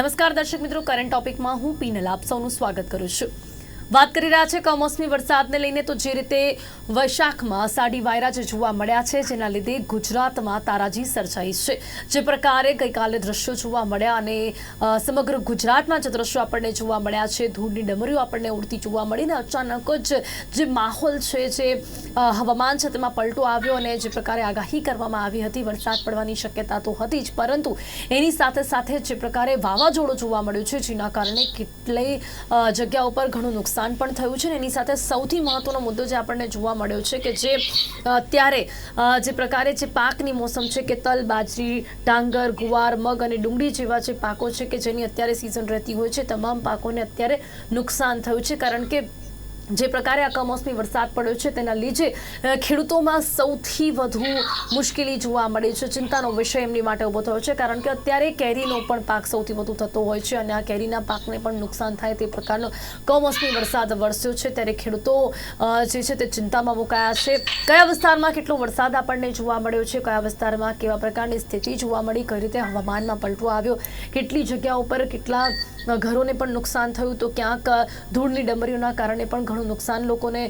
નમસ્કાર દર્શક મિત્રો કરંટ ટોપિકમાં હું પીનલ, આપ સૌનું સ્વાગત કરું છું. વાત કરી રહ્યા છે કમોસમી વરસાદને લઈને, તો જે રીતે વૈશાખમાં સાડી વાયરા જે જોવા મળ્યા છે, જેના લીધે ગુજરાતમાં તારાજી સર્જાઈ છે. જે પ્રકારે ગઈકાલે દ્રશ્યો જોવા મળ્યા અને સમગ્ર ગુજરાતમાં જે દ્રશ્યો આપણને જોવા મળ્યા છે, ધૂળની ડમરીઓ આપણને ઉડતી જોવા મળી ને અચાનક જ જે માહોલ છે, જે હવામાન છે તેમાં પલટો આવ્યો અને જે પ્રકારે આગાહી કરવામાં આવી હતી, વરસાદ પડવાની શક્યતા તો હતી જ, પરંતુ એની સાથે સાથે જે પ્રકારે વાવાઝોડું જોવા મળ્યું છે, જેના કારણે કેટલી જગ્યા ઉપર ઘણું નુકસાન પણ થયું છે ને એની સાથે સૌથી મહત્વનો મુદ્દો જે આપણને જોવા મળ્યો છે કે જે અત્યારે જે પ્રકારે જે પાકની મોસમ છે કે તલ, બાજરી, ડાંગર, ગુવાર, મગ અને ડુંગળી જેવા જે પાકો છે કે જેની અત્યારે સિઝન રહેતી હોય છે, તમામ પાકોને અત્યારે નુકસાન થયું છે કારણ કે જે પ્રકારે આ કમોસમી વરસાદ પડ્યો છે, તેના લીધે ખેડૂતોમાં સૌથી વધુ મુશ્કેલી જોવા મળી છે. ચિંતાનો વિષય એમની માટે ઊભો થયો છે, કારણ કે અત્યારે કેરીનો પણ પાક સૌથી વધુ થતો હોય છે અને આ કેરીના પાકને પણ નુકસાન થાય તે પ્રકારનો કમોસમી વરસાદ વરસ્યો છે. ત્યારે ખેડૂતો જે છે તે ચિંતામાં મુકાયા છે. કયા વિસ્તારમાં કેટલો વરસાદ આપણને જોવા મળ્યો છે? કયા વિસ્તારમાં કેવા પ્રકારની સ્થિતિ જોવા મળી? કઈ રીતે હવામાનમાં પલટો આવ્યો? કેટલી જગ્યા ઉપર કેટલા ઘરોને પણ નુકસાન થયું? તો ક્યાંક ધૂળની ડમરીઓના કારણે પણ ઘણું નુકસાન લોકોને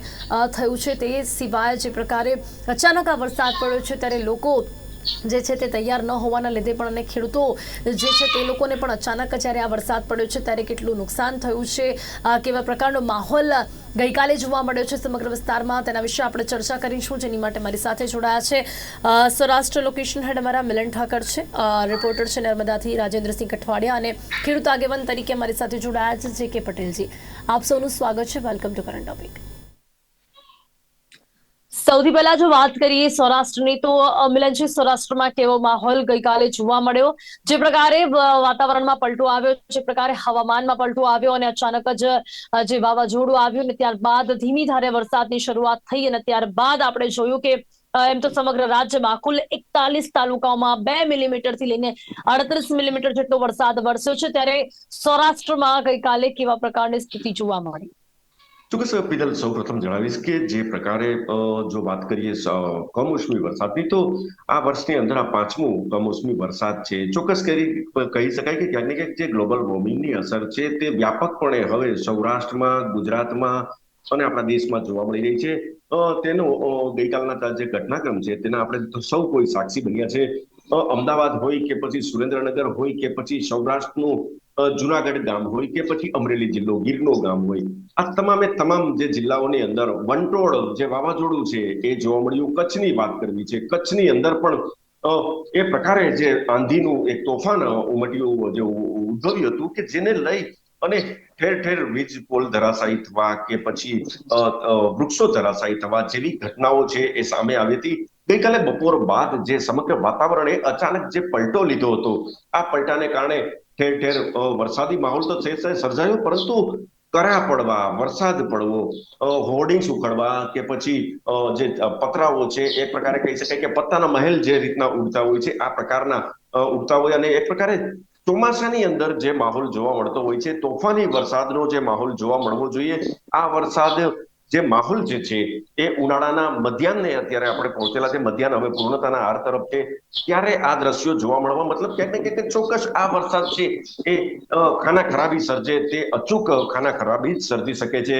થયું છે તે સિવાય જે પ્રકારે અચાનક આ વરસાદ પડ્યો છે ત્યારે લોકો જે છે તે તૈયાર ન હોવાના લીધે પણ અને ખેડૂતો જે છે તે લોકોને પણ અચાનક જ્યારે આ વરસાદ પડ્યો છે ત્યારે કેટલું નુકસાન થયું છે કેવા પ્રકારનો માહોલ ગઈકાલે જોવા મળ્યો છે સમગ્ર વિસ્તારમાં તેના વિશે આપણે ચર્ચા કરીશું, જેની માટે મારી સાથે જોડાયા છે સૌરાષ્ટ્ર લોકેશન હેડ અમારા મિલન ઠાકર છે રિપોર્ટર છે નર્મદાથી રાજેન્દ્રસિંહ કઠવાડિયા અને ખેડૂત આગેવાન તરીકે મારી સાથે જોડાયા છે, જે કે પટેલજી. આપ સૌનું સ્વાગત છે વેલકમ ટુ કરંટ ટોપિક સૌથી પહેલા જો વાત કરીએ સૌરાષ્ટ્રની, તો મિલનજી સૌરાષ્ટ્રમાં કેવો માહોલ ગઈકાલે જોવા મળ્યો? જે પ્રકારે વાતાવરણમાં પલટો આવ્યો, જે પ્રકારે હવામાનમાં પલટો આવ્યો અને અચાનક જ જે વાવાઝોડું આવ્યું ને ત્યારબાદ ધીમી ધારે વરસાદની શરૂઆત થઈ અને ત્યારબાદ આપણે જોયું કે એમ તો સમગ્ર રાજ્યમાં કુલ એકતાલીસ તાલુકાઓમાં બે મિલીમીટરથી લઈને અડત્રીસ મિલીમીટર જેટલો વરસાદ વરસ્યો છે. ત્યારે સૌરાષ્ટ્રમાં ગઈકાલે કેવા પ્રકારની સ્થિતિ જોવા મળી? ચોક્કસ પીતલ સૌ પ્રથમ જણાવીશ કે જે પ્રકારે જો વાત કરીએ કમોસમી વરસાદની, તો આ વર્ષની અંદર આ પાંચમું કમોસમી વરસાદ છે. ચોક્કસ કરી કહી શકાય કે ક્યાંક ને ક્યાંક જે ગ્લોબલ વોર્મિંગની અસર છે તે વ્યાપકપણે હવે સૌરાષ્ટ્રમાં, ગુજરાતમાં અને આપણા દેશમાં જોવા મળી રહી છે. તેનો ગઈકાલના જે ઘટનાક્રમ છે તેના આપણે સૌ કોઈ સાક્ષી બન્યા છે. અમદાવાદ હોય કે પછી સુરેન્દ્રનગર હોય કે પછી સૌરાષ્ટ્રનું જુનાગઢ ગામ હોય કે પછી અમરેલી જિલ્લો ગીરનો ગામ હોય, આ તમામે તમામ જે જિલ્લાઓની અંદર વંટોળ જે વાવાઝોડું છે, એ જોવા મળ્યું. કચ્છની વાત કરવી છે. કચ્છની અંદર પણ એ પ્રકારે જે આંધીનું એક તોફાન ઉમટ્યું, જે ઉદ્ભવ્યું હતું કે જેને લઈ અને ઠેર ઠેર વીજ, પોલ ધરાશાયી થવા કે પછી વૃક્ષો ધરાશાયી થવા જેવી ઘટનાઓ છે એ સામે આવી હતી. ગઈકાલે બપોર બાદ જે સમગ્ર વાતાવરણે અચાનક જે પલટો લીધો હતો, આ પલટાને કારણે ઠેર ઠેર વરસાદી માહોલ તો છે સર્જાયો, પરંતુ કરા પડવા, વરસાદ પડવો હોર્ડિંગ ઉખડવા કે પછી જે પતરાઓ છે એક પ્રકારે કહી શકાય કે પત્તાના મહેલ જે રીતના ઉડતા હોય છે, આ પ્રકારના ઉડતા હોય અને એક પ્રકારે ચોમાસાની અંદર જે માહોલ જોવા મળતો હોય છે, તોફાની વરસાદનો જે માહોલ જોવા મળવો જોઈએ, આ વરસાદ જે માહોલ જે છે, એ ઉનાળાના મધ્યાહને અત્યારે આપણે પહોંચેલા છે. મધ્યાહન હવે પૂર્ણતાના હાર તરફ છે. ત્યારે આ દ્રશ્યો જોવા મળવા, મતલબ ક્યાંક ને ક્યાંક ચોક્કસ આ વરસાદ છે, એ ખાના ખરાબી સર્જે, તે અચૂક ખાના ખરાબી સર્જી શકે છે.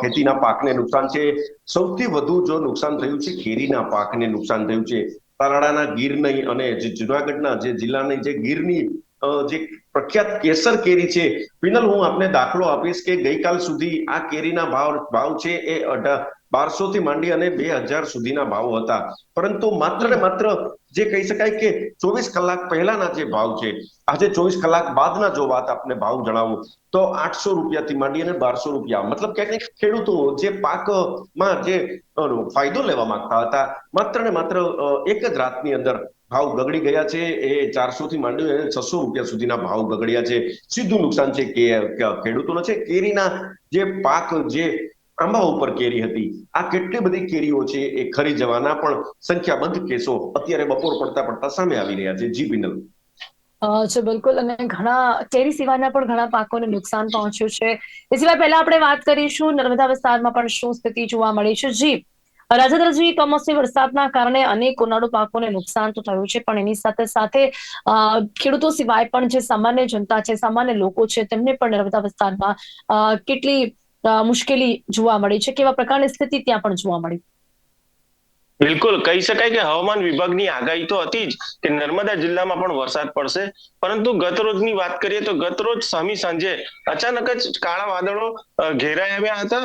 ખેતીના પાકને નુકસાન છે. સૌથી વધુ જો નુકસાન થયું છે કેરીના પાકને નુકસાન થયું છે. તાલાળાના ગીરની અને જે જુનાગઢના જે જિલ્લાની જે ગીરની જે પ્રખ્યાત કેસર કેરી છે, પિનલ હું આપને દાખલો આપીશ કે ગઈકાલ સુધી આ કેરીના ભાવ ભાવ છે એ બારસો થી માંડી અને બે હજાર સુધીના ભાવ હતા. પરંતુ માત્ર ને માત્ર જે કહી શકાય કે ચોવીસ કલાક પહેલાના જે ભાવ છે, આજે ચોવીસ કલાક બાદના જો વાત આપને ભાવ જણાવું, તો આઠસો રૂપિયાથી માંડી અને બારસો રૂપિયા, મતલબ ક્યાંક ખેડૂતો જે પાકમાં જે ફાયદો લેવા માંગતા હતા, માત્ર ને માત્ર એક જ રાતની અંદર ભાવ ગગડી ગયા છે એ ચારસો થી માંડી છસો રૂપિયા સુધીના ભાવ ગગડ્યા છે. સીધું નુકસાન છે કે ખેડૂતોનો છે. કેરીના જે પાક જે આંબા ઉપર કેરી હતી, આ કેટલી બધી કેરીઓ છે એ ખરી જવાના પણ સંખ્યાબંધ કેસો અત્યારે બપોર પડતા પડતા સામે આવી રહ્યા છે. જી બિનલ. છે બિલકુલ. અને ઘણા કેરી સિવાયના પણ ઘણા પાકોને નુકસાન પહોંચ્યું છે. એ સિવાય પહેલા આપણે વાત કરીશું નર્મદા વિસ્તારમાં પણ શું સ્થિતિ જોવા મળી છે. જી. રાજેન્દ્રજી, કમોસમી વરસાદના કારણે અનેક ઉનાળુ પાકોને નુકસાન તો થયું છે, પણ એની સાથે સાથે ખેડૂતો સિવાય પણ જે સામાન્ય જનતા છે, સામાન્ય લોકો છે, તેમને પણ નર્મદા વિસ્તારમાં કેટલી મુશ્કેલી જોવા મળી છે, કેવા પ્રકારની સ્થિતિ ત્યાં પણ જોવા મળી? બિલકુલ. કહી શકાય કે હવામાન વિભાગની આગાહી તો હતી જ કે નર્મદા જિલ્લામાં પણ વરસાદ પડશે. પરંતુ ગત રોજની વાત કરીએ તો ગત રોજ સામી સાંજે અચાનક જ કાળા વાદળો આવ્યા હતા.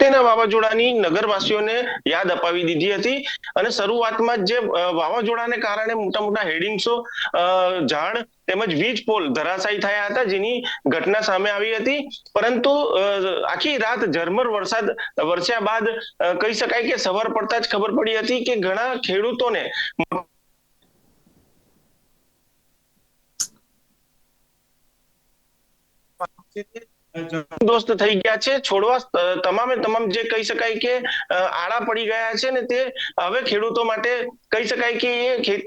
તેના વાવાઝોડાની નગરવાસીઓને યાદ અપાવી દીધી હતી અને શરૂઆતમાં જે વાવાઝોડાને કારણે મોટા મોટા હેડિંગ્સો ઝાડ તેમજ વીજ પોલ ધરાશાયી થયા હતા જેની ઘટના સામે આવી હતી. પરંતુ આખી રાત ઝરમર વરસાદ, વરસ્યા બાદ કહી શકાય કે સવાર પડતા જ ખબર પડી હતી કે ઘણા ખેડૂતોને to દોસ્ત થઈ ગયા છે. છોડવા તમામે તમામ જે કહી શકાય કે આડા પડી ગયા છે ને તે હવે ખેડૂતો માટે કહી શકાય કે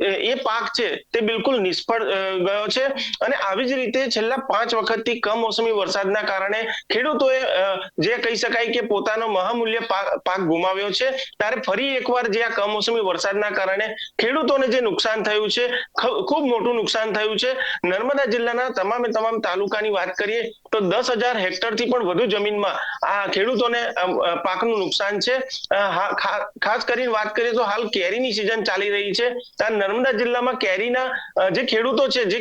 એ એ પાક છે તે બિલકુલ નિષ્ફળ ગયો છે. અને આવી જ રીતે છેલ્લા પાંચ વખતથી કમોસમી વરસાદના કારણે ખેડૂતોએ જે કહી શકાય કે પોતાનો મહામૂલ્ય પાક ગુમાવ્યો છે, ત્યારે ફરી એકવાર જે આ કમોસમી વરસાદના કારણે ખેડૂતોને જે નુકસાન થયું છે ખૂબ મોટું નુકસાન થયું છે. નર્મદા જિલ્લાના તમામે તમામ તાલુકાની વાત કરીએ તો દસ હજાર હેક્ટરથી પણ વધુ જમીનમાં આ ખેડૂતોને પાકનું નુકસાન છે. ખાસ કરીને વાત કરીએ તો હાલ કેરીની સિઝન ચાલી રહી છે. ત્યાં નર્મદા જિલ્લામાં કેરીના જે ખેડૂતો છે, જે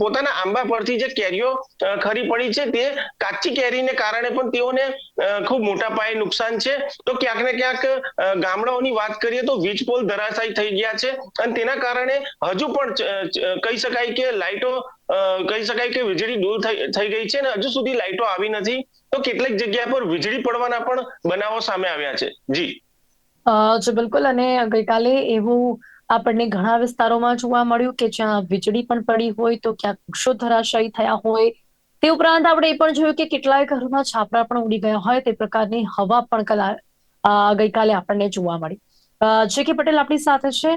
પોતાના આંબા પરથી જે કેરીઓ ખરી પડી છે, તે કાચી કેરીને કારણે પણ તેઓને ખૂબ મોટા પાયે નુકસાન છે. તો ક્યાંક ને ક્યાંક ગામડાઓની વાત કરીએ તો વીજ પોલ ધરાશાયી થઈ ગયા છે. અને તેના કારણે હજુ પણ કહી શકાય કે લાઇટો કહી શકાય કે વીજળી દૂર થઈ ગઈ છે અને હજુ સુધી લાઇટો આવી નથી. તો કેટલીક જગ્યા પર વીજળી પડવાના પણ બનાવો સામે આવ્યા છે. જી. જી, બિલકુલ. અને ગઈકાલે એવું આપણને ઘણા વિસ્તારોમાં જોવા મળ્યું કે જ્યાં વીજળી પણ પડી હોય તો ક્યાંક વૃક્ષો ધરાશયી થયા હોય. તે ઉપરાંત આપણે એ પણ જોયું કે કેટલાય ઘરમાં છાપરા પણ ઉડી ગયા હોય. તે પ્રકારની હવા પણ કલા ગઈકાલે આપણને જોવા મળી. જે કે પટેલ આપણી સાથે છે.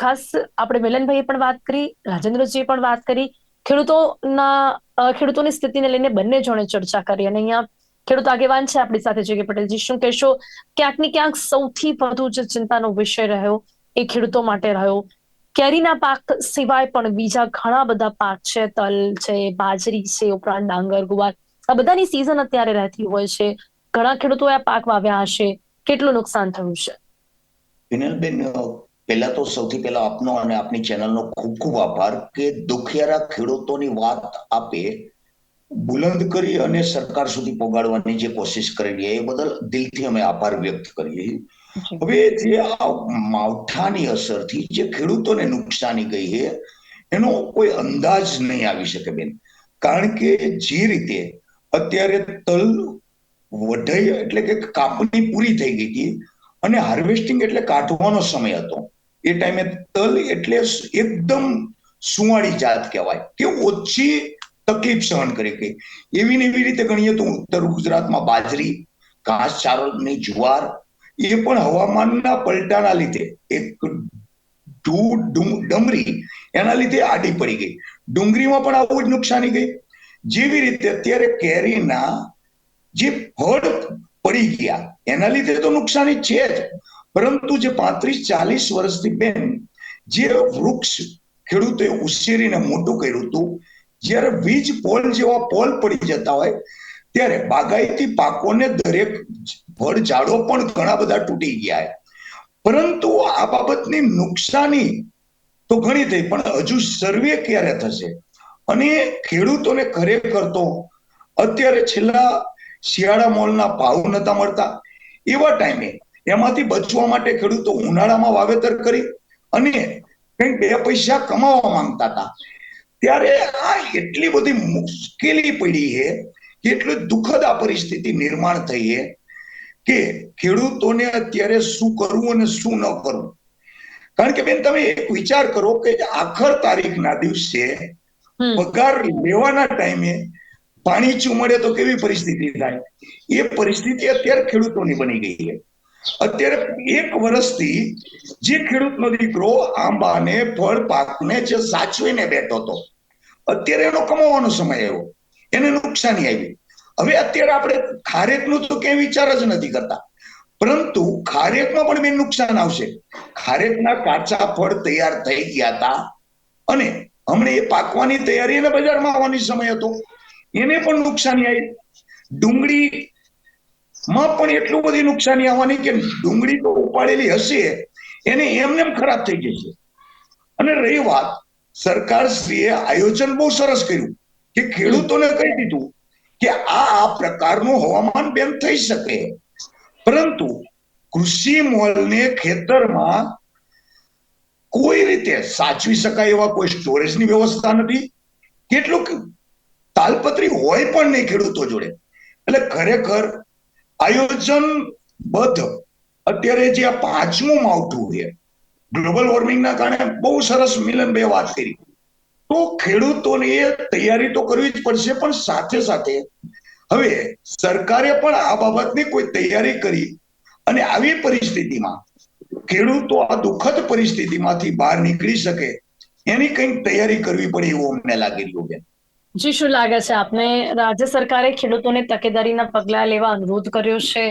ખાસ આપણે મિલનભાઈએ પણ વાત કરી, રાજેન્દ્રજીએ પણ વાત કરી. ખેડૂતોના ખેડૂતોની સ્થિતિને લઈને બંને જણે ચર્ચા કરી અને અહીંયા ખેડૂત આગેવાન છે આપણી સાથે જે કે પટેલજી. શું કહેશો? ક્યાંક ને ક્યાંક સૌથી વધુ જે ચિંતાનો વિષય રહ્યો એ ખેડૂતો માટે રહ્યો. કેરીના પાક સિવાય પણ બીજા ઘણા બધા પાક છે, તલ છે, બાજરી છે, ઉપરાંત ડાંગર, ગુવાર. આ બધાની સિઝન અત્યારે રહેતી હોય છે. ઘણા ખેડૂતો આ પાક વાવ્યા હશે. કેટલું નુકસાન થયું છે? વિનલબેન પહેલા તો સૌથી પહેલા આપનો અને આપની ચેનલનો ખૂબ ખૂબ આભાર કે દુખિયારા ખેડૂતોની વાત આપે બુલંદ કરી અને સરકાર સુધી પહોંચાડવાની જે કોશિશ કરી રહી એ બદલ દિલથી અમે આભાર વ્યક્ત કરીએ. હવે જે આ માવઠાની અસરથી જે ખેડૂતોને નુકસાની ગઈ છે એનો કોઈ અંદાજ નહીં આવી શકે બેન. કારણ કે જે રીતે અત્યારે તલ વઢઈ એટલે કે કાપણી પૂરી થઈ ગઈ હતી અને હાર્વેસ્ટિંગ એટલે કાઢવાનો સમય હતો. એ ટાઈમે તલ એટલે એકદમ સુવાળી જાત કહેવાય. કે ઓછી તકલીફ સહન કરી ગઈ એવી ને એવી રીતે ગણીએ તો ઉત્તર ગુજરાતમાં બાજરી ઘાસચારોની જુવાર એ પણ હવામાનના પલટાના લીધે એક ડમરી એના લીધે આડી પડી ગઈ. ડુંગળીમાં પણ આવું જ નુકસાની ગઈ. જેવી રીતે અત્યારે કેરીના જે ફળ પડી ગયા. એના લીધે તો નુકસાની છે જ. પરંતુ જે પાંત્રીસ ચાલીસ વર્ષથી બેન, જે વૃક્ષ ખેડૂતે ઉછેરીને મોટું કર્યું હતું, જ્યારે વીજ પોલ જેવા પોલ પડી જતા હોય, ત્યારે બાગાયતી પાકોને દરેક ફળ ઝાડો પણ ઘણા બધા તૂટી ગયા પરંતુ આ બાબતની નુકસાની તો ઘણી થઈ, પણ હજુ સર્વે ક્યારે થશે? અને ખેડૂતોને ખરેખર તો અત્યારે છેલ્લા શિયાળા મોલના ભાવ નતા મળતા. એવા ટાઈમે એમાંથી બચવા માટે ખેડૂતો ઉનાળામાં વાવેતર કરી અને કંઈક બે પૈસા કમાવા માંગતા હતા. ત્યારે આ એટલી બધી મુશ્કેલી પડી છે કે એટલી દુઃખદ આ પરિસ્થિતિ નિર્માણ થઈ છે કે ખેડૂતોને અત્યારે શું કરવું અને શું ન કરવું. કારણ કે બેન તમે એક વિચાર કરો કે આખર તારીખના દિવસે પગાર લેવાના ટાઈમે પાણી ચુમડે તો કેવી પરિસ્થિતિ થાય? એ પરિસ્થિતિ અત્યારે ખેડૂતોની બની ગઈ છે. અત્યારે એક વર્ષથી જે ખેડૂતનો દીકરો આંબાને, ફળ, પાકને જે સાચવીને બેઠો હતો, અત્યારે એનો કમાવાનો સમય આવ્યો. એને નુકસાની આવી. હવે અત્યારે આપણે ખારેકનું તો ક્યાંય વિચાર જ નથી કરતા. પરંતુ ખારેકમાં પણ બે નુકસાન આવશે. ખારેકના કાચા ફળ તૈયાર થઈ ગયા હતા. અને હમણાં એ પાકવાની તૈયારી અને બજારમાં આવવાની સમય હતો. એને પણ નુકસાની આવી ડુંગળી માં પણ એટલું બધી નુકસાની આવવાની કે ડુંગળી તો ઉપાડેલી હશે, એને એમને ખરાબ થઈ જશે. અને રહી વાત, સરકારશ્રીએ આયોજન બહુ સરસ કર્યું કે ખેડૂતોને કહી દીધું કે આ આ પ્રકારનું હવામાન બેન થઈ શકે. પરંતુ કૃષિ મોલને ખેતરમાં કોઈ રીતે સાચવી શકાય એવા કોઈ સ્ટોરેજની વ્યવસ્થા નથી. કેટલુંક તાલપત્રી હોય પણ નહીં ખેડૂતો જોડે. એટલે ખરેખર આયોજન બધ અત્યારે જે આ પાંચમું માવઠું છે, ગ્લોબલ વોર્મિંગના કારણે બહુ સરસ મિલન બે વાત કરી. તો ખેડૂતોને તૈયારી તો કરવી જ પડશે, પણ સાથે સાથે હવે સરકારે પણ આ બાબતની કોઈ તૈયારી કરી અને આવી પરિસ્થિતિમાં ખેડૂતો આ દુઃખદ પરિસ્થિતિમાંથી બહાર નીકળી શકે એની કંઈક તૈયારી કરવી પડે એવું અમને લાગી રહ્યું બેન જી, શું લાગે છે? આપને રાજ્ય સરકારે ખેડૂતોને તકેદારીના પગલા લેવા અનુરોધ કર્યો છે?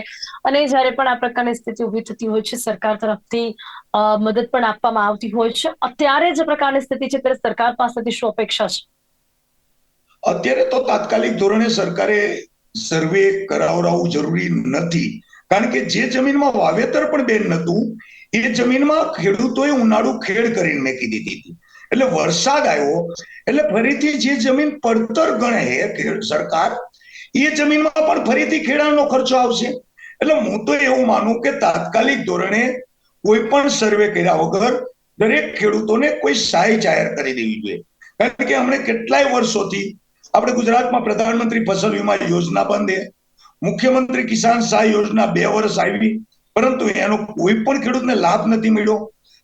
અને જ્યારે પણ આ પ્રકારની સ્થિતિ ઊભી થતી હોય છે, સરકાર તરફથી મદદ પણ આપવામાં આવતી હોય છે. અત્યારે જે પ્રકારની સ્થિતિ છે, ત્યારે સરકાર પાસેથી શું અપેક્ષા છે? અત્યારે તો તાત્કાલિક ધોરણે સરકારે સર્વે કરાવડાવવું જરૂરી નથી. કારણ કે જે જમીનમાં વાવેતર પણ બેન નતું એ જમીનમાં ખેડૂતોએ ઉનાળુ ખેડ કરીને મેકી દીધી હતી. એટલે વરસાદ આવ્યો, એટલે ફરીથી જે જમીન પડતર ગણે સરકાર, એ જમીનમાં પણ ફરીથી ખેડાણનો ખર્ચો આવશે. એટલે હું તો એવું માનું કે તાત્કાલિક ધોરણે કોઈ પણ સર્વે કર્યા વગર દરેક ખેડૂતોને કોઈ સહાય જાહેર કરી દેવી જોઈએ. કારણ કે હમણે કેટલાય વર્ષોથી આપણે ગુજરાતમાં પ્રધાનમંત્રી ફસલ વીમા યોજના બંધ મુખ્યમંત્રી કિસાન સહાય યોજના બે વર્ષ આવી, પરંતુ એનો કોઈ પણ ખેડૂતને લાભ નથી મળ્યો.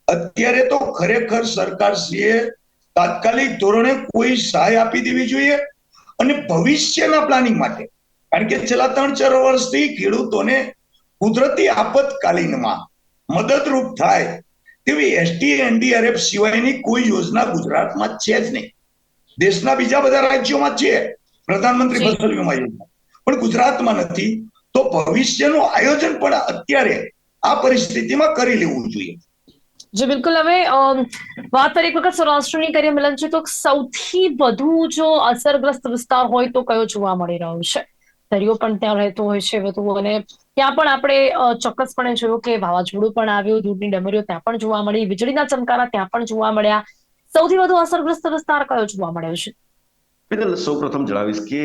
અત્યારે તો ખરેખર સરકારશ્રીએ તાત્કાલિક ધોરણે કોઈ સહાય આપી દેવી જોઈએ અને ભવિષ્યના પ્લાનિંગ માટે. કારણ કે છેલ્લા ત્રણ ચાર વર્ષથી ખેડૂતોને કુદરતી આપતકાલીનમાં મદદરૂપ થાય તેવી એસટી એનડીઆરએફ સિવાયની કોઈ યોજના ગુજરાતમાં છે જ નહીં. દેશના બીજા બધા રાજ્યોમાં છે. પ્રધાનમંત્રી ફસલ વીમા યોજના. પણ ગુજરાતમાં નથી. તો ભવિષ્યનું આયોજન પણ અત્યારે આ પરિસ્થિતિમાં કરી લેવું જોઈએ. જી બિલકુલ હવે વાત ફરી એક વખત સૌરાષ્ટ્રની કરીએ મિલન છે તો સૌથી વધુ જો અસરગ્રસ્ત વિસ્તાર હોય તો કયો જોવા મળી રહ્યો છે દરિયો પણ ત્યાં રહેતો હોય છે વધુ અને ત્યાં પણ આપણે ચોક્કસપણે જોયું કે વાવાઝોડું પણ આવ્યું દૂધની ડમરીઓ ત્યાં પણ જોવા મળી, વીજળીના ચમકારા ત્યાં પણ જોવા મળ્યા. સૌથી વધુ અસરગ્રસ્ત વિસ્તાર કયો જોવા મળ્યો છે? પેનલ સૌપ્રથમ જણાવીશ કે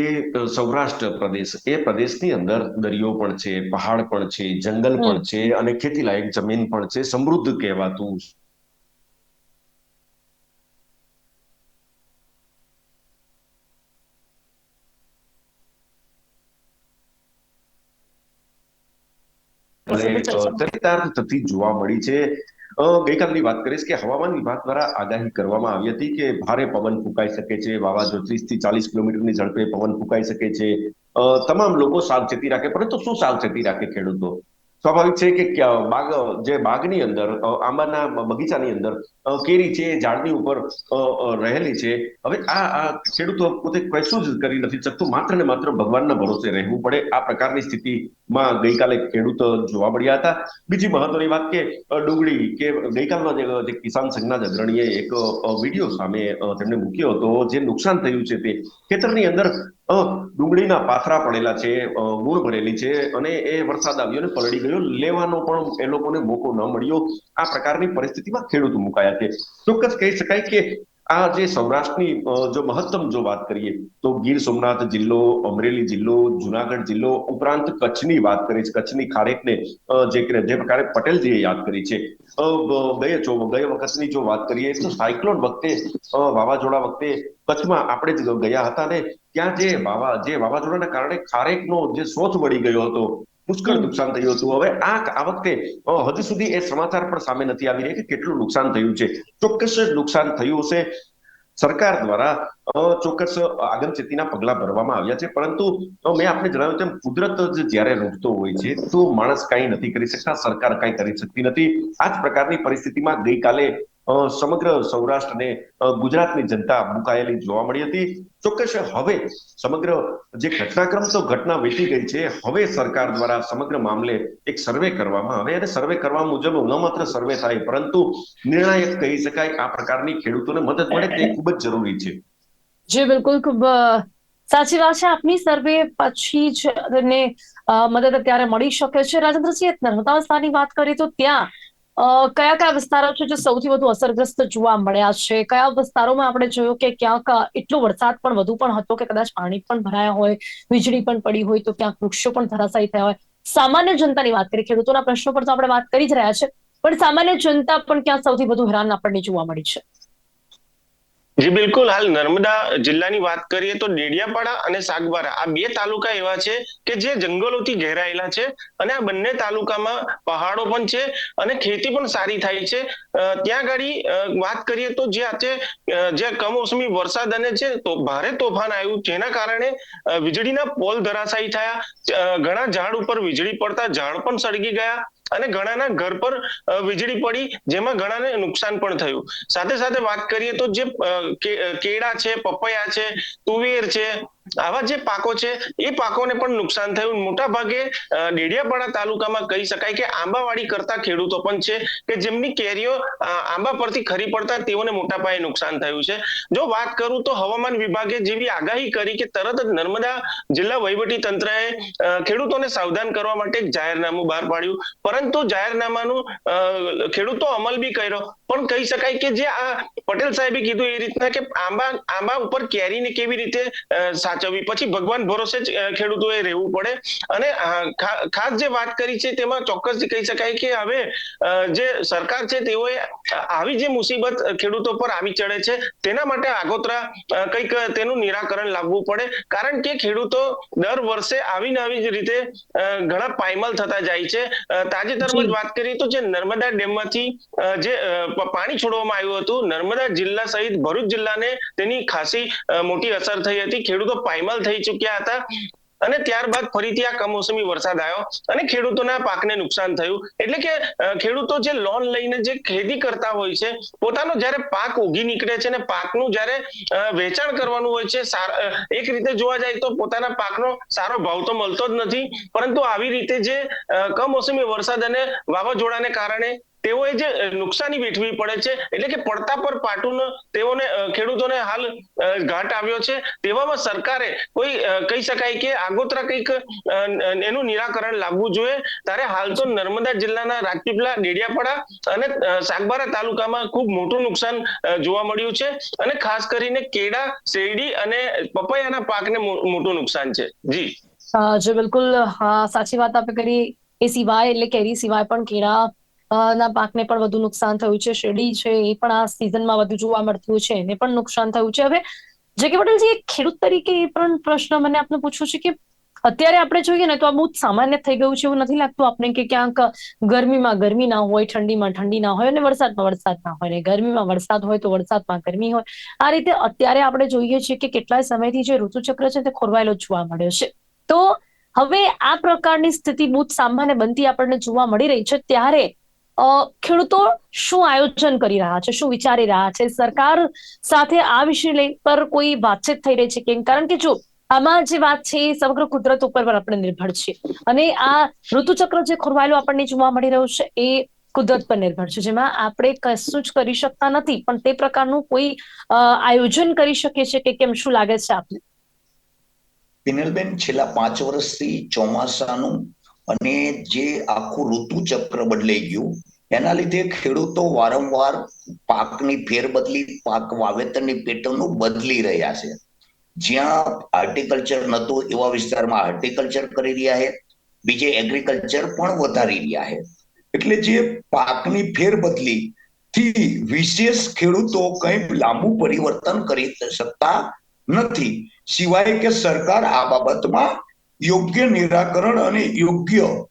સૌરાષ્ટ્ર પ્રદેશ એ પ્રદેશની અંદર દરિયો પણ છે પહાડ પણ છે જંગલ પણ છે અને ખેતીલાયક જમીન પણ છે. સમૃદ્ધ કહેવાતું અને ચરિતાર્થ થતી જોવા મળી છે. ગઈકાલની વાત કરીશ કે હવામાન વિભાગ દ્વારા આગાહી કરવામાં આવી હતી કે ભારે પવન ફૂંકાઈ શકે છે, વાવાઝોડું થી ચાલીસ કિલોમીટરની ઝડપે પવન ફૂંકાઈ શકે છે. તમામ લોકો સાવચેતી રાખે, પરંતુ શું સાવચેતી રાખે ખેડૂતો? સ્વાભાવિક છે કે બાગ, જે બાગની અંદર આંબાના બગીચાની અંદર કેરી છે, ઝાડની ઉપર રહેલી છે. હવે આ ખેડૂતો પોતે કશું જ કરી નથી શકતું. માત્ર ને માત્ર ભગવાનના ભરોસે રહેવું પડે. આ પ્રકારની સ્થિતિમાં ગઈકાલે ખેડૂત જોવા મળ્યા હતા. બીજી મહત્વની વાત કે ડુંગળી કે ગઈકાલમાં જે કિસાન સંઘના અગ્રણીએ એક વીડિયો સામે તેમણે મૂક્યો હતો. જે નુકસાન થયું છે તે ખેતરની અંદર ડુંગળીના પાથરા પડેલા છે ગુણ ભરેલી છે અને એ વરસાદ આવ્યો ને પલળી ગયો. લેવાનો પણ એ લોકોને મોકો ન મળ્યો. આ પ્રકારની પરિસ્થિતિમાં ખેડૂત મુકાયા છે. ચોક્કસ કહી શકાય કે આ જે સૌરાષ્ટ્રની જો મહત્તમ જો વાત કરીએ, તો ગીર સોમનાથ જિલ્લો, અમરેલી જિલ્લો, જુનાગઢ જિલ્લો ઉપરાંત કચ્છની વાત કરીશ કચ્છની ખારેકને જે જે પ્રકારે પટેલજીએ યાદ કરી છે. જો ગયે વખતની જો વાત કરીએ, તો સાયક્લોન વખતે વાવાઝોડા વખતે કચ્છમાં આપણે જ ગયા હતા ને, ત્યાં જે વાવા, જે વાવાઝોડાના કારણે ખારેકનો જે શોધ મળી ગયો હતો પુષ્કળ નુકસાન થયું હતું. હવે આ આ વખતે હજુ સુધી એ સમાચાર પણ સામે નથી આવી રહ્યા કે કેટલું નુકસાન થયું છે. ચોક્કસ જ નુકસાન થયું હશે. સરકાર દ્વારા ચોક્કસ આગમચેતીના પગલા ભરવામાં આવ્યા છે. પરંતુ મેં આપને જણાવ્યું તેમ, કુદરત જ જ્યારે રૂપતો હોય છે, તો માણસ કાંઈ નથી કરી શકતા, સરકાર કાંઈ કરી શકતી નથી. આ જ પ્રકારની પરિસ્થિતિમાં ગઈકાલે સમગ્ર સૌરાષ્ટ્ર અને ગુજરાતની જનતા મુકાયેલી જોવા મળી હતી. ચોક્કસ હવે સમગ્ર જે ઘટનાક્રમ તો ઘટના વીતી ગઈ છે, હવે સરકાર દ્વારા સમગ્ર મામલે એક સર્વે કરવામાં આવે અને સર્વે કરવા મુજબ ન માત્ર સર્વે થાય, પરંતુ નિર્ણાયક કહી શકાય આ પ્રકારની ખેડૂતોને મદદ મળે તે ખૂબ જ જરૂરી છે. જી, બિલકુલ. ખૂબ સાચી વાત છે. આપની સર્વે પછી જ મદદ અત્યારે મળી શકે છે. રાજેન્દ્રસિંહ નર્મદા વિસ્તારની વાત કરીએ તો ત્યાં કયા કયા વિસ્તારો છે જે સૌથી વધુ અસરગ્રસ્ત જોવા મળ્યા છે? કયા વિસ્તારોમાં આપણે જોયું કે ક્યાંક એટલો વરસાદ પણ વધુ પણ હતો કે કદાચ પાણી પણ ભરાયા હોય, વીજળી પણ પડી હોય, તો ક્યાંક વૃક્ષો પણ ધરાશાયી થયા હોય? સામાન્ય જનતાની વાત કરીએ, ખેડૂતોના પ્રશ્નો પર તો આપણે વાત કરી જ રહ્યા છે, પણ સામાન્ય જનતા પણ ક્યાં સૌથી વધુ હેરાન આપણને જોવા મળી છે. જી, બિલકુલ. હાલ નર્મદા જિલ્લાની વાત કરીએ તો ડેડિયાપાડા અને સાગબારા આ બે તાલુકા એવા છે કે જે જંગલોથી ઘેરાયેલા છે અને આ બંને તાલુકામાં પહાડો પણ છે અને ખેતી પણ સારી થાય છે. ત્યાં ગાડી વાત કરીએ તો જે આજે જે કમોસમી વરસાદ અને છે તો, ભારે તોફાન આવ્યું જેના કારણે વીજળીના પોલ ધરાશાયી થયા. ઘણા ઝાડ ઉપર વીજળી પડતા ઝાડ પણ સળગી ગયા. અને ઘણાના ઘર પર વીજળી પડી, જેમાં ઘણાને નુકસાન પણ થયું. સાથે સાથે વાત કરીએ તો જે કેળા છે, પપૈયા છે, તુવેર છે આવા જે પાકો છે, એ પાકોને પણ નુકસાન થયું. મોટા ભાગે ડેડિયાપાડા તાલુકામાં કહી શકાય કે આંબાવાડી કરતા ખેડૂતો પણ છે કે જેમની કેરીઓ આંબા પરથી ખરી પડતા તેઓને મોટા પાયે નુકસાન થયું છે. જો વાત કરું તો હવામાન વિભાગે જેવી આગાહી કરી કે તરત જ નર્મદા જિલ્લા વહીવટી તંત્રએ ખેડૂતોને સાવધાન કરવા માટે એક જાહેરનામું બહાર પાડ્યું. પરંતુ જાહેરનામાનું ખેડૂતો અમલ બી કર્યો. પણ કહી શકાય કે જે આ પટેલ સાહેબે કીધું એ રીતના કે આંબા આંબા ઉપર કેરીને કેવી રીતે સાચવવી. પછી ભગવાન ભરોસે જ ખેડૂતોએ રહેવું પડે. અને ખાસ જે વાત કરી છે તેમાં ચોક્કસ કહી શકાય કે હવે જે સરકાર છે તેઓએ આવી જે મુસીબત ખેડૂતો પર આવી ચડે છે તેના માટે આગોતરા કંઈક તેનું નિરાકરણ લાવવું પડે. કારણ કે ખેડૂતો દર વર્ષે આવી ને આવી જ રીતે ઘણા પાયમાલ થતા જાય છે. તાજેતરમાં જ વાત કરીએ તો જે નર્મદા ડેમમાંથી જે પાણી છોડવામાં આવ્યું હતું નર્મદા જિલ્લા સહિત ભરૂચ જિલ્લાને તેની ખાસી મોટી અસર થઈ હતી. ખેડૂતો પાયમાલ થઈ ચુક્યા હતા. અને ત્યારબાદ ફરીથી આ કમોસમી વરસાદ આવ્યો અને ખેડૂતોના પાકને નુકસાન થયું. એટલે કે ખેડૂતો જે લોન લઈને જે ખેતી કરતા હોય છે, પોતાનો જ્યારે પાક ઉગી નીકળે છે અને પાકનું જ્યારે વેચાણ કરવાનું હોય છે એક રીતે જોવા જાય તો પોતાના પાકનો સારો ભાવ તો મળતો જ નથી. પરંતુ આવી રીતે જે કમોસમી વરસાદ અને વાવાઝોડાને કારણે તેઓએ જે નુકસાની વેઠવી પડે છે, એટલે કે પડતા પર પાટું તેઓને ખેડૂતોને હાલ ઘાટ આવ્યો છે. તેવામાં સરકારે કોઈ કહી શકાય કે આગોતરા કંઈક એનું નિરાકરણ લાવવું જોઈએ. ત્યારે હાલ તો નર્મદા જિલ્લાના રાજપીપલા ડેડિયાપાડા અને સાગબારા તાલુકામાં ખૂબ મોટું નુકસાન જોવા મળ્યું છે. અને ખાસ કરીને કેળા શેરડી અને પપૈયાના પાકને મોટું નુકસાન છે. જી. જે બિલકુલ, હા, સાચી વાત આપે કરી. એ સિવાય, એટલે કેરી સિવાય પણ કેળા ના, પાકને પણ વધુ નુકસાન થયું છે, શેરડી છે, એ પણ આ સિઝનમાં વધુ જોવા મળતું છે, એને પણ નુકસાન થયું છે. હવે જે કે પટેલજી, એક ખેડૂત તરીકે એ પણ પ્રશ્ન મને આપને પૂછવું છે કે અત્યારે આપણે જોઈએ ને તો આ બહુ સામાન્ય થઈ ગયું છે એવું નથી લાગતું આપણે કે ક્યાંક ગરમીમાં ગરમી ના હોય, ઠંડીમાં ઠંડી ના હોય અને વરસાદમાં વરસાદ ના હોય ને ગરમીમાં વરસાદ હોય તો વરસાદમાં ગરમી હોય. આ રીતે અત્યારે આપણે જોઈએ છીએ કે કેટલાય સમયથી જે ઋતુચક્ર છે તે ખોરવાયેલો જોવા મળ્યો છે. તો હવે આ પ્રકારની સ્થિતિ બહુ સામાન્ય બનતી આપણને જોવા મળી રહી છે. ત્યારે ખેડૂતો શું આયોજન કરી રહ્યા છે, શું વિચારી રહ્યા છે? સરકાર સાથે આ વિષય પર કોઈ વાતચીત થઈ રહી છે કેમ કારણ કે જો આમાં જે વાત છે એ સમગ્ર કુદરત ઉપર પણ આપણે નિર્ભર છે. અને આ ઋતુચક્ર જે ખોરવાયેલું આપણને જોવા મળી રહ્યું છે એ કુદરત પર નિર્ભર છે. જેમાં આપણે કશું જ કરી શકતા નથી, પણ તે પ્રકારનું કોઈ આયોજન કરી શકીએ છીએ કે કેમ? શું લાગે છે આપને? પિનલબેન, છેલ્લા પાંચ વર્ષથી ચોમાસાનું અને જે આખું ઋતુ ચક્ર બદલાઈ ગયું, એના લીધે ખેડૂતો વારંવાર પાકની ફેરબદલી, પાક વાવેતરની પેટર્નો બદલી રહ્યા છે. જ્યાં હાર્ટિકલ્ચર નહોતું, એવા વિસ્તારમાં હાર્ટિકલ્ચર કરી રહ્યા છે. બીજે એગ્રીકલ્ચર પણ વધારી રહ્યા છે. એટલે જે પાકની ફેરબદલી થી વિશેષ ખેડૂતો કંઈ લાંબુ પરિવર્તન કરી શકતા નથી. સિવાય કે સરકાર આ બાબતમાં યોગ્ય નિરાકરણ અને યોગ્ય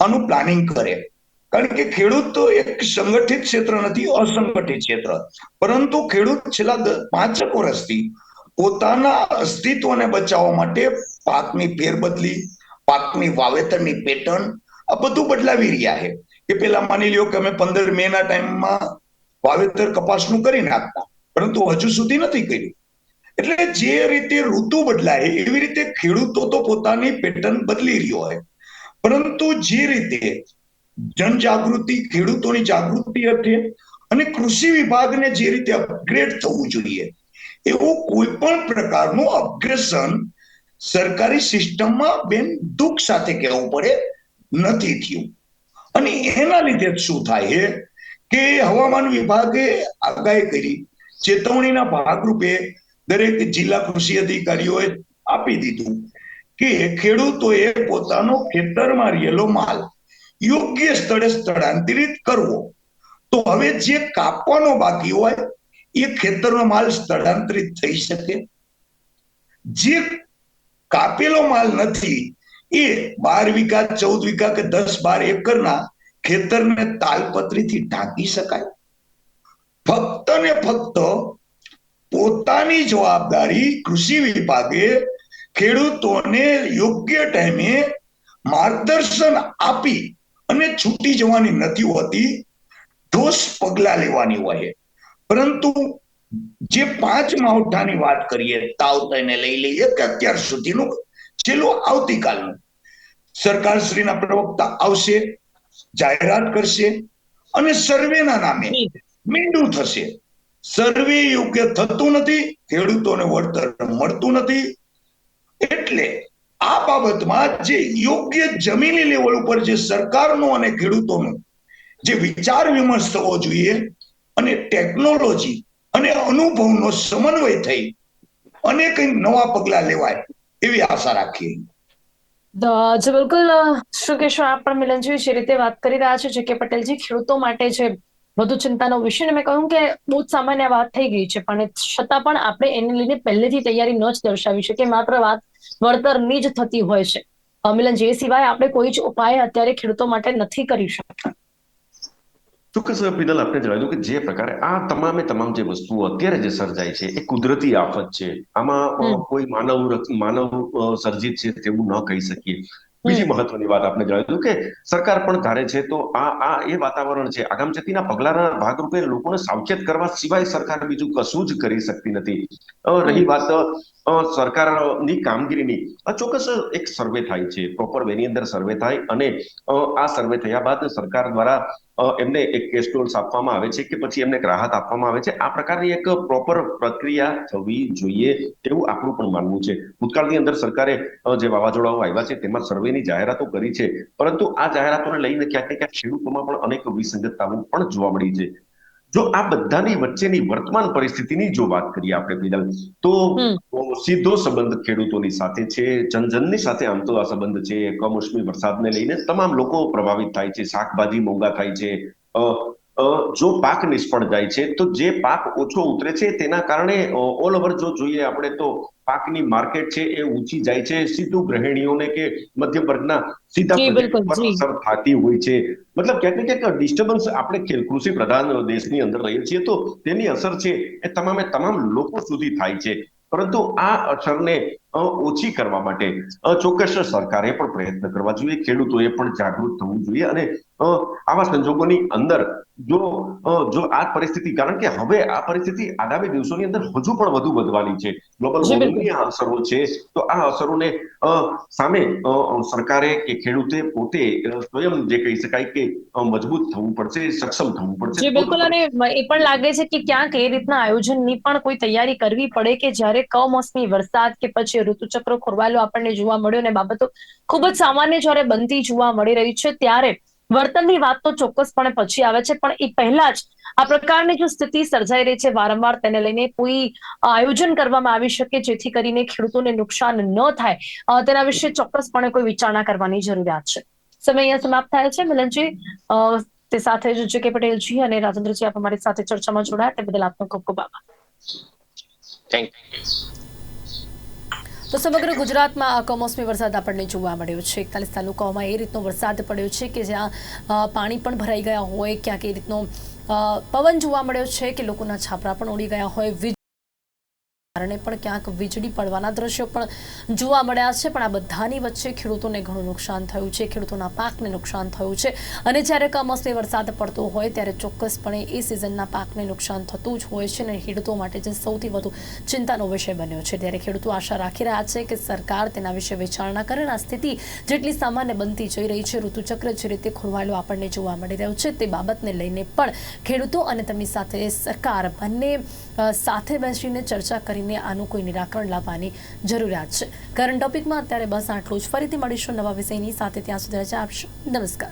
આનું પ્લાનિંગ કરે. કારણ કે ખેડૂત તો એક સંગઠિત ક્ષેત્ર નથી, અસંગઠિત ક્ષેત્ર. પરંતુ ખેડૂત છેલ્લા દ- વર્ષથી પોતાના અસ્તિત્વને બચાવવા માટે પાકની ફેરબદલી, પાકની વાવેતરની પેટર્ન, આ બધું બદલાવી રહ્યા છે. કે પેલા માની લ્યો કે અમે પંદર મે ના ટાઈમમાં વાવેતર કપાસનું કરી નાખતા, પરંતુ હજુ સુધી નથી કર્યું. એટલે જે રીતે ઋતુ બદલાય, એવી રીતે ખેડૂતો તો પોતાની પેટર્ન બદલી રહ્યો હોય. પરંતુ જે રીતે જનજાગૃતિ, ખેડૂતોની જાગૃતિ હતી અને કૃષિ વિભાગને જે રીતે અપગ્રેડ થવું જોઈએ, એવું કોઈ પણ પ્રકારનું અગ્રેસન સરકારી સિસ્ટમમાં બેન દુઃખ સાથે કહેવું પડે, નથી થયું. અને એના લીધે શું થાય છે કે હવામાન વિભાગે આગાહી કરી, ચેતવણીના ભાગરૂપે દરેક જિલ્લા કૃષિ અધિકારીઓએ આપી દીધું કે ખેડૂતોએ પોતાનો ખેતરમાં રહેલો માલ યોગ્ય સ્થળે સ્થળાંતરિત કરવો. તો હવે જે કાપવાનો બાકી હોય, એ ખેતરનો માલ સ્થળાંતરિત થઈ શકે. જે કાપેલો માલ નથી, એ બાર વીઘા, ચૌદ વીઘા કે દસ બાર એકરના ખેતરને તાલપત્રીથી ઢાંકી શકાય. ફક્ત ને ફક્ત પોતાની જવાબદારી કૃષિ વિભાગે ખેડૂતોને યોગ્ય ટાઈમે માર્ગદર્શન આપી અને છૂટી જવાની નથી હોતી ઠોસ પગલા લેવાની હોય. પરંતુ જે પાંચ માવઠાની વાત કરીએ તાવ થઈને લઈ લઈએ કે અત્યાર સુધીનું છેલ્લું આવતીકાલનું. સરકારશ્રીના પ્રવક્તા આવશે જાહેરાત કરશે અને સર્વેના નામે મીંડું થશે. સર્વે યોગ્ય થતું નથી, ખેડૂતોને વળતર મળતું નથી. એટલે આ બાબતમાં જે યોગ્ય જમીની લેવલ ઉપર જે સરકારનો અને ખેડૂતોનો જે વિચાર વિમર્શ થવો જોઈએ અને ટેકનોલોજી અને અનુભવનો સમન્વય થઈ અને કંઈક નવા પગલા લેવાય એવી આશા રાખીએ. જે બિલકુલ શ્રી શું આપ પણ મિલનજી જે રીતે વાત કરી રહ્યા છે, જે કે પટેલજી ખેડૂતો માટે છે વધુ ચિંતાનો વિષય મેં કહ્યું કે બહુ જ સામાન્ય વાત થઈ ગઈ છે પણ છતાં પણ આપણે એને લઈને પહેલેથી તૈયારી ન જ દર્શાવી શકીએ માત્ર વાત વળતરની જ થતી હોય છે. અ, મિલનજી સિવાય આપણે કોઈ જ ઉપાય અત્યારે ખેડૂતો માટે નથી કરી શકતા. ચોક્કસ પિનલ આપણે જણાવ્યું કે જે પ્રકારે આ તમામે તમામ જે વસ્તુઓ અત્યારે જે સર્જાય છે એ કુદરતી આફત છે. આમાં કોઈ માનવ માનવ સર્જિત છે તેવું ન કહી શકીએ. બીજી મહત્વની વાત આપણે જણાવી કે સરકાર પણ ધારે છે તો આ આ એ વાતાવરણ છે. આગામચેતીના પગલાના ભાગરૂપે લોકોને સાવચેત કરવા સિવાય સરકાર બીજું કશું જ કરી શકતી નથી. રહી વાત સરકારની કામગીરીની આ ચોક્કસ એક સર્વે થાય છે પ્રોપર વેની અંદર સર્વે થાય અને આ સર્વે થયા બાદ સરકાર દ્વારા એમને એક કેશ ટોલ્સ આપવામાં આવે છે કે પછી એમને રાહત આપવામાં આવે છે. આ પ્રકારની એક પ્રોપર પ્રક્રિયા થવી જોઈએ એવું આપણું પણ માનવું છે. ભૂતકાળની અંદર સરકારે જે વાવાઝોડાઓ આવ્યા છે તેમાં સર્વેની જાહેરાતો કરી છે. પરંતુ આ જાહેરાતોને લઈને ક્યાંક ને ક્યાંક ખેડૂતોમાં પણ અનેક વિસંગતતાઓ પણ જોવા મળી છે. જો આ બધાની વચ્ચેની વર્તમાન પરિસ્થિતિની જો વાત કરીએ આપણે ફિલહાલ તો સીધો સંબંધ ખેડૂતોની સાથે છે જનજનની સાથે આમ તો આ સંબંધ છે કમોસમી વરસાદને લઈને તમામ લોકો પ્રભાવિત થાય છે શાકભાજી મોંઘા થાય છે જો પાક નિષ્ફળ જાય છે તો જે પાક ઓછો ઉતરે છે તેના કારણે ઓલ ઓવર જો જોઈએ આપણે તો પાકની માર્કેટ છે એ ઊંચી જાય છે સીધું ગૃહિણીઓને કે મધ્યમ વર્ગના સીધા. અસર થતી હોય છે મતલબ ક્યાંક ને ક્યાંક ડિસ્ટર્બન્સ આપણે કૃષિ પ્રધાન દેશની અંદર રહીએ છીએ તો તેની અસર છે એ તમામે તમામ લોકો સુધી થાય છે પરંતુ આ અસરને ઓછી કરવા માટે ચોક્કસ સરકારે પણ પ્રયત્ન કરવા જોઈએ. ખેડૂતોએ પણ જાગૃત થવું જોઈએ અને આવા સંજોગોની અંદર જો જો આ પરિસ્થિતિ કારણ કે હવે આ પરિસ્થિતિ આગામી દિવસોની અંદર હજુ પણ વધુ વધવાની છે. ગ્લોબલ વોર્મિંગની આ અસરો છે તો આ અસરોને સામે સરકારે કે ખેડૂતે પોતે સ્વયં જે કહી શકાય કે મજબૂત થવું પડશે સક્ષમ થવું પડશે. જી બિલકુલ. અને એ પણ લાગે છે કે ક્યાંક એ રીતના આયોજનની પણ કોઈ તૈયારી કરવી પડે કે જ્યારે કમોસમી વરસાદ કે પછી ઋતુચક્ર ખોરવાયેલો આપણને જોવા મળ્યો ને બાબતો ખૂબ જ સામાન્ય જ્યારે બનતી જોવા મળી રહી છે, ત્યારે વર્તનની વાત તો ચોક્કસપણે પછી આવે છે, પણ એ પહેલા જ આ પ્રકારની જો સ્થિતિ સર્જાઈ રહી છે, વારંવાર તેને લઈને કોઈ આયોજન કરવામાં આવી શકે જેથી કરીને ખેડૂતોને નુકસાન ન થાય તેના વિશે ચોક્કસપણે કોઈ વિચારણા કરવાની જરૂરિયાત છે. સમય અહીંયા સમાપ્ત થાય છે. મિલનજી તે સાથે જ જે કે પટેલજી અને રાજેન્દ્રજી આપ અમારી સાથે ચર્ચામાં જોડાયા, તે બદલ આપનો ખૂબ ખૂબ આભાર. થેન્ક તો સમગ્ર ગુજરાતમાં આ કમોસમી વરસાદ આપણને જોવા મળ્યો છે. એકતાલીસ તાલુકાઓમાં એ રીતનો વરસાદ પડ્યો છે કે જ્યાં પાણી પણ ભરાઈ ગયા હોય, ક્યાંક એ રીતનો પવન જોવા મળ્યો છે કે લોકોના છાપરા પણ ઉડી ગયા હોય. કારણે પણ ક્યાંક વીજળી પડવાના દ્રશ્યો પણ જોવા મળ્યા છે, પણ આ બધાની વચ્ચે ખેડૂતોને ઘણું નુકસાન થયું છે, ખેડૂતોના પાકને નુકસાન થયું છે. અને જ્યારે કમોસમી વરસાદ પડતો હોય ત્યારે ચોક્કસપણે એ સિઝનના પાકને નુકસાન થતું જ હોય છે અને ખેડૂતો માટે જે સૌથી વધુ ચિંતાનો વિષય બન્યો છે. ત્યારે ખેડૂતો આશા રાખી રહ્યા છે કે સરકાર તેના વિશે વિચારણા કરે આ સ્થિતિ જેટલી સામાન્ય બનતી જઈ રહી છે, ઋતુચક્ર જે રીતે ખોરવાયેલો આપણને જોવા મળી રહ્યો છે તે બાબતને લઈને પણ ખેડૂતો અને તેમની સાથે સરકાર બંને સાથે બેસીને ચર્ચા કરીને આનું કોઈ નિરાકરણ લાવવાની જરૂરિયાત છે. કરંટ ટોપિકમાં અત્યારે બસ આટલું જ. ફરીથી મળીશું નવા વિષયની સાથે. ત્યાં સુધી રજા આપશો. નમસ્કાર.